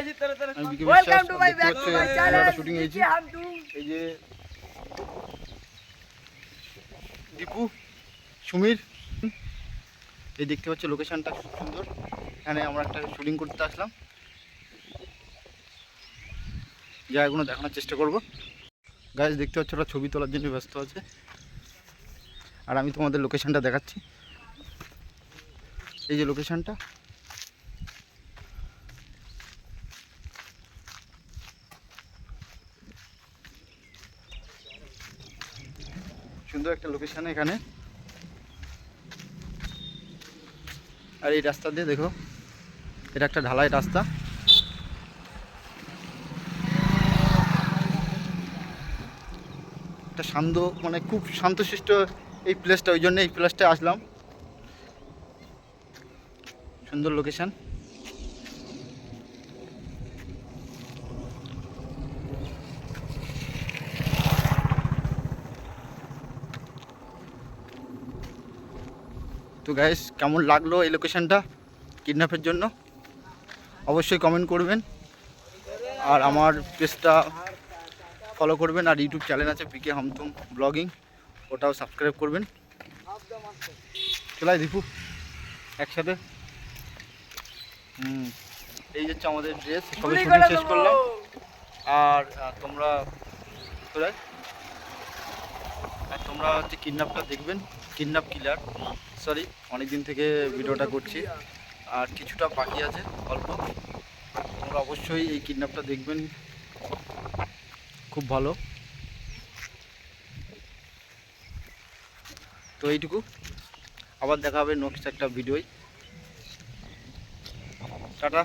আমি বিকে welcome to my back to my channel shooting হয়েছি এই যে দীপু সুমির এই দেখতে পাচ্ছ লোকেশনটা খুব সুন্দর। এখানে আমরা একটা শুটিং করতে আসলাম। জায়গাগুলো দেখানোর চেষ্টা করব। গাছ দেখতে পাচ্ছ ওরা ছবি তোলার জন্য ব্যস্ত আছে। আর আমি তোমাদের লোকেশনটা দেখাচ্ছি। এই যে লোকেশনটা সুন্দর একটা লোকেশন এখানে। আর এই রাস্তা দিয়ে দেখো, এটা একটা ঢালাই রাস্তা। একটা শান্ত মানে খুব শান্তশিষ্ট এই প্লেসটা ওই জন্য এই প্লেসটায় আসলাম। সুন্দর লোকেশন তো গাইস কেমন লাগল এই লোকেশনটা কিডন্যাপের জন্য? অবশ্যই কমেন্ট করবেন। আর আমার পেজটা ফলো করবেন। আর ইউটিউব চ্যানেল আছে পিকে হামতুম ব্লগিং ওটাও সাবস্ক্রাইব করবেন। চলাই দীপু, একসাথে। এই হচ্ছে আমাদের ড্রেস সবে গুলি শুটিং শেষ করলাম। আর তোমরা কোথায় আর তোমরা হচ্ছে কিডন্যাপটা দেখবেন কিডন্যাপ কিলার সরি অনেক দিন থেকে ভিডিওটা করছি। আর কিছুটা বাকি আছে, অল্প। তোমরা অবশ্যই এই কিডন্যাপটা দেখবেন, খুব ভালো। তো এইটুকু। আবার দেখা হবে নেক্সট একটা ভিডিওই টাটা।